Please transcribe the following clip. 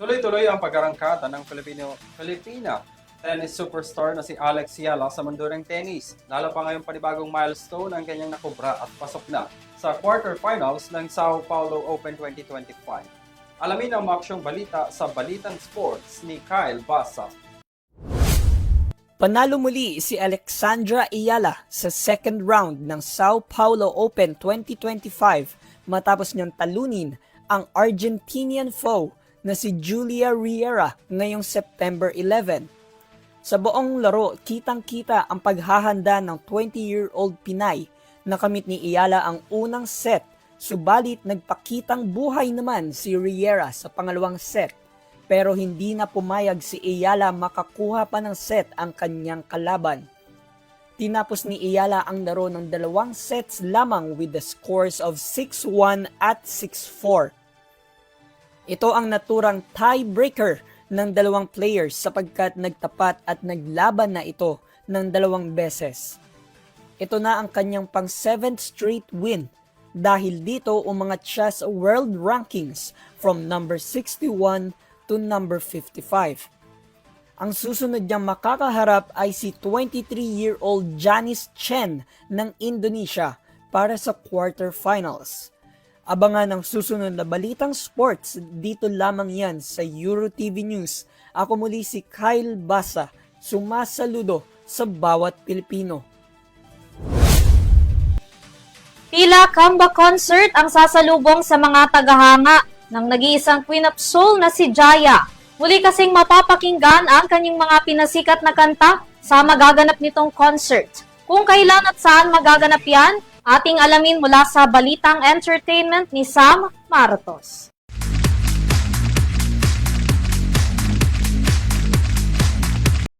Tuloy-tuloy ang pag-arangkada ng Filipino Filipina tennis superstar na si Alex Yala sa mundo ng tennis. Lalo pa ngayong panibagong milestone ang kanyang nakubra at pasok na sa quarterfinals ng Sao Paulo Open 2025. Alamin ang maksyong balita sa Balitang Sports ni Kyle Basa. Panalo muli si Alexandra Iyala sa second round ng Sao Paulo Open 2025 matapos niyang talunin ang Argentinian foe na si Julia Riera ngayong September 11. Sa buong laro, kitang-kita ang paghahanda ng 20-year-old Pinay na kamit ni Iyala ang unang set, subalit nagpakitang buhay naman si Riera sa pangalawang set pero hindi na pumayag si Iyala makakuha pa ng set ang kanyang kalaban. Tinapos ni Iyala ang laro ng dalawang sets lamang with the scores of 6-1 at 6-4. Ito ang naturang tiebreaker ng dalawang players sapagkat nagtapat at naglaban na ito ng dalawang beses. Ito na ang kanyang pang 7th straight win dahil dito umangat siya sa world rankings from number 61 to number 55. Ang susunod niyang makakaharap ay si 23-year-old Janice Chen ng Indonesia para sa quarterfinals. Abangan ang susunod na balitang sports dito lamang yan sa Euro TV News. Ako muli si Kyle Basa, sumasaludo sa bawat Pilipino. Tila Kamba Concert ang sasalubong sa mga tagahanga ng nag-iisang Queen of Soul na si Jaya. Muli kasing mapapakinggan ang kanyang mga pinasikat na kanta sa magaganap nitong concert. Kung kailan at saan magaganap yan, ating alamin mula sa Balitang Entertainment ni Sam Maratos.